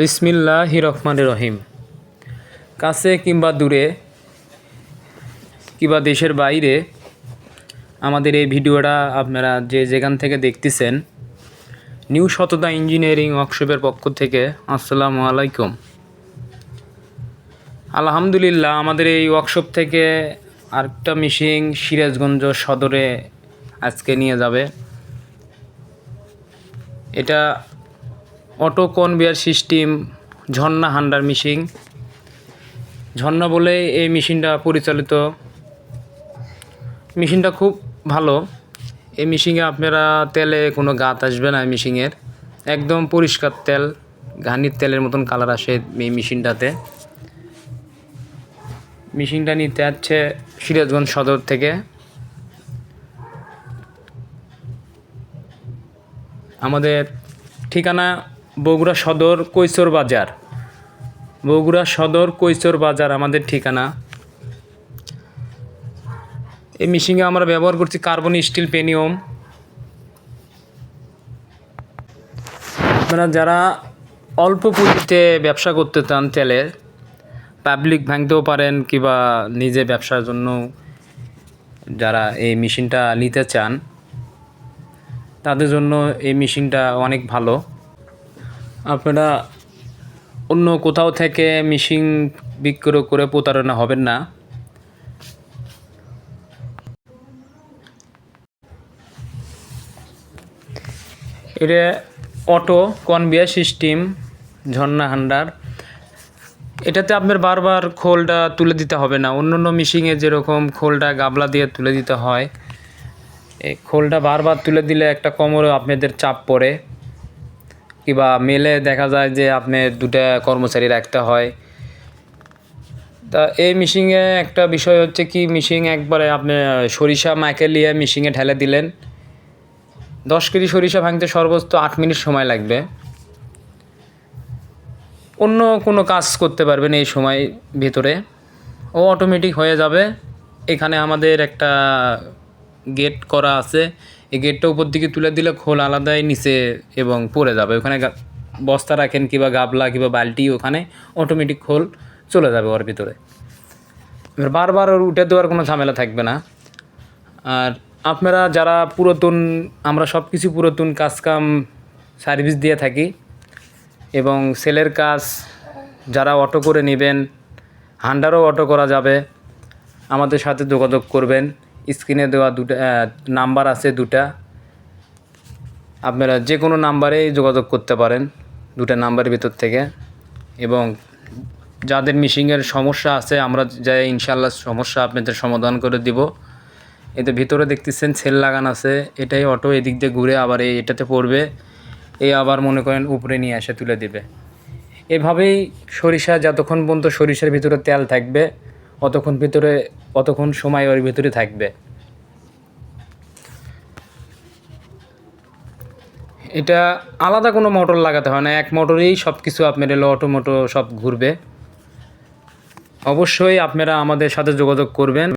বিসমিল্লাহ রহমান রহিম। কাছে কিংবা দূরে কিংবা দেশের বাইরে আমাদের এই ভিডিওটা আপনারা যে যেখান থেকে দেখতেছেন, নিউ শতদা ইঞ্জিনিয়ারিং ওয়ার্কশপের পক্ষ থেকে আসসালামু আলাইকুম। আলহামদুলিল্লাহ, আমাদের এই ওয়ার্কশপ থেকে আরেকটা মিশিং সিরাজগঞ্জ সদরে আজকে নিয়ে যাবে। এটা অটো কনভেয়ার সিস্টেম, ঝর্ণা হান্ডার মেশিন। ঝর্ণা বলে এই মেশিনটা পরিচালিত। মেশিনটা খুব ভালো। এই মেশিনে আপনারা তেলে কোনো গাত আসবে না এই মেশিনের। একদম পরিষ্কার তেল, ঘানির তেলের মতন কালার আসে এই মেশিনটাতে। মেশিনটা নিতে যাচ্ছে সিরাজগঞ্জ সদর থেকে। আমাদের ঠিকানা বগুড়া সদর কৈশোর বাজার। বগুড়া সদর কৈশোর বাজার আমাদের ঠিকানা। এই মেশিনে আমরা ব্যবহার করছি কার্বন স্টিল পেনিয়ম আপনারা যারা অল্প পুঁজিতে ব্যবসা করতে চান তেলের পাবলিক ভাঙতেও পারেন কিংবা নিজে ব্যবসার জন্য যারা এই মেশিনটা নিতে চান, তাদের জন্য এই মেশিনটা অনেক ভালো। আপনারা অন্য কোথাও থেকে মিশিং বিক্রয় করে প্রতারণা হবেন না। এটা অটো কনভিয়ার সিস্টেম, ঝর্ণা হান্ডার। এটাতে আপনার বারবার খোলটা তুলে দিতে হবে না। অন্য অন্য মিশিংয়ে যেরকম খোলটা গাবলা দিয়ে তুলে দিতে হয় এই খোলটা বারবার তুলে দিলে একটা কোমরে আপনাদের চাপ পড়ে। কিংবা মেলে দেখা যায় যে আপনি দুটা কর্মচারী রাখতে হয়। তা এই মিশিংয়ে একটা বিষয় হচ্ছে কি মিশিং একবারে আপনি সরিষা মাকে নিয়ে মিশিংয়ে ঢেলে দিলেন। দশ কেজি সরিষা ভাঙতে সর্বোচ্চ আট মিনিট সময় লাগবে। অন্য কোনো কাজ করতে পারবেন এই সময় ভিতরে। ও অটোমেটিক হয়ে যাবে। এখানে আমাদের একটা গেট করা আছে, এই গেটটা উপর দিকে তুলে দিলে খোল আলাদাই নিচে এবং পড়ে যাবে। ওখানে বস্তা রাখেন কিংবা গাবলা কিংবা বালটি ওখানে অটোমেটিক খোল চলে যাবে ওর ভিতরে। এবার বারবার ওর উঠে দেওয়ার কোনো ঝামেলা থাকবে না। আর আপনারা যারা পুরাতন, আমরা সব কিছু পুরাতন কাজকাম সার্ভিস দিয়ে থাকি এবং সেলের কাজ যারা অটো করে নেবেন, হান্ডারও অটো করা যাবে, আমাদের সাথে যোগাযোগ করবেন। স্ক্রিনে দেওয়া দুটা নাম্বার আছে দুটা। আপনারা যে কোনো নাম্বারেই যোগাযোগ করতে পারেন দুটা নাম্বারের ভিতর থেকে। এবং যাদের মিশিংয়ের সমস্যা আছে, আমরা যাই ইনশাল্লাহ সমস্যা আপনাদের সমাধান করে দিব। এতে ভিতরে দেখতেছেন, সেল লাগান আছে। এটাই অটো, এদিক দিয়ে ঘুরে আবার এই এটাতে পড়বে। এই আবার মনে করেন উপরে নিয়ে এসে তুলে দিবে। এভাবেই সরিষা, যতক্ষণ পর্যন্ত সরিষার ভিতরে তেল থাকবে অতক্ষণ ভিতরে, কতক্ষণ সময় ওর ভিতরে থাকবে? এটা আলাদা কোনো মোটর লাগাতে হয় না, এক মোটরেই সব কিছু আপনার এলো, অটোমোটো সব ঘুরবে। অবশ্যই আপনারা আমাদের সাথে যোগাযোগ করবেন।